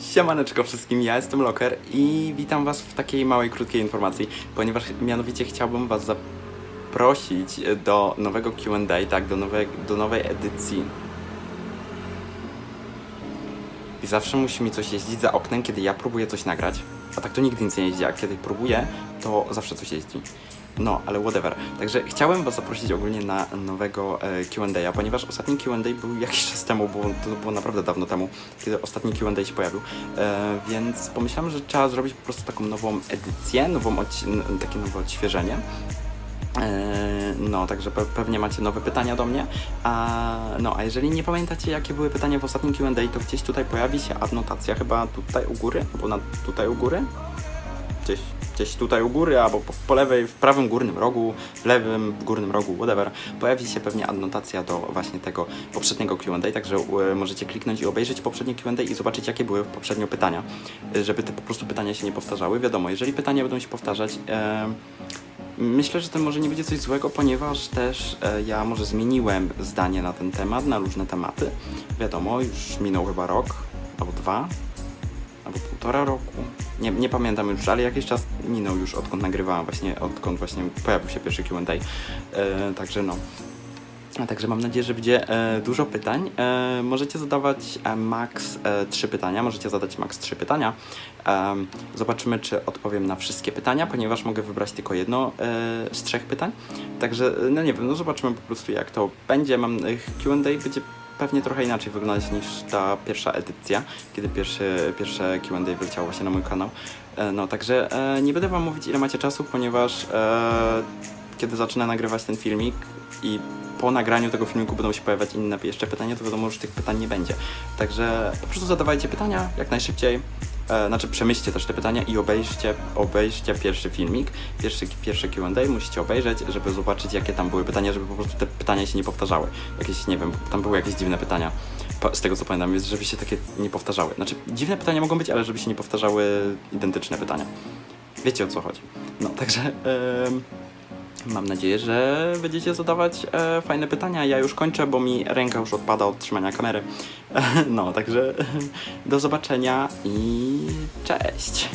Siemaneczko wszystkim, ja jestem Locker i witam was w takiej małej, krótkiej informacji, ponieważ mianowicie chciałbym was zaprosić do nowego Q&A, tak, do, nowej, do nowej edycji. I zawsze musi mi coś jeździć za oknem, kiedy ja próbuję coś nagrać, a tak to nigdy nic nie jeździ, a kiedy próbuję, to zawsze coś jeździ. No, ale whatever. Także chciałem Was zaprosić ogólnie na nowego e, Q&A, ponieważ ostatni Q&A był jakiś czas temu, bo to było naprawdę dawno temu, kiedy ostatni Q&A się pojawił, e, więc pomyślałem, że trzeba zrobić po prostu taką nową edycję, nową takie nowe odświeżenie. E, No, także pe- pewnie macie nowe pytania do mnie. A, no, a jeżeli nie pamiętacie, jakie były pytania w ostatnim Q&A, to gdzieś tutaj pojawi się adnotacja, chyba tutaj u góry, albo na, tutaj u góry. Gdzieś, gdzieś tutaj u góry, albo po, po lewej, w prawym górnym rogu, w lewym górnym rogu, whatever, pojawi się pewnie adnotacja do właśnie tego poprzedniego Q&A, także e, możecie kliknąć i obejrzeć poprzednie Q&A i zobaczyć, jakie były poprzednio pytania, e, żeby te po prostu pytania się nie powtarzały. Wiadomo, jeżeli pytania będą się powtarzać, e, Myślę, że to może nie będzie coś złego, ponieważ też e, ja może zmieniłem zdanie na ten temat, na różne tematy. Wiadomo, już minął chyba rok, albo dwa, albo półtora roku. Nie, nie pamiętam już, ale jakiś czas minął już odkąd nagrywałam właśnie, odkąd właśnie pojawił się pierwszy Q&A. E, także no. Także mam nadzieję, że będzie e, dużo pytań. E, możecie zadawać e, max e, trzy pytania. Możecie zadać max trzy pytania. Em, zobaczymy, czy odpowiem na wszystkie pytania, ponieważ mogę wybrać tylko jedno e, z trzech pytań. Także, e, no nie wiem, no zobaczymy po prostu, jak to będzie. Mam e, Q&A będzie pewnie trochę inaczej wyglądać niż ta pierwsza edycja, kiedy pierwszy, pierwsze Q&A wyleciało właśnie na mój kanał. E, no, także e, nie będę wam mówić, ile macie czasu, ponieważ e, kiedy zacznę nagrywać ten filmik i po nagraniu tego filmiku będą się pojawiać inne jeszcze pytania, to wiadomo, że tych pytań nie będzie. Także po prostu zadawajcie pytania jak najszybciej. E, znaczy przemyślcie też te pytania i obejrzcie, obejrzcie pierwszy filmik, pierwszy, pierwszy Q&A musicie obejrzeć, żeby zobaczyć jakie tam były pytania, żeby po prostu te pytania się nie powtarzały. Jakieś, nie wiem, tam były jakieś dziwne pytania, z tego co pamiętam, więc żeby się takie nie powtarzały. Znaczy dziwne pytania mogą być, ale żeby się nie powtarzały identyczne pytania. Wiecie o co chodzi. No, także... em, Mam nadzieję, że będziecie zadawać e, fajne pytania. Ja już kończę, bo mi ręka już odpada od trzymania kamery. No, także do zobaczenia i cześć.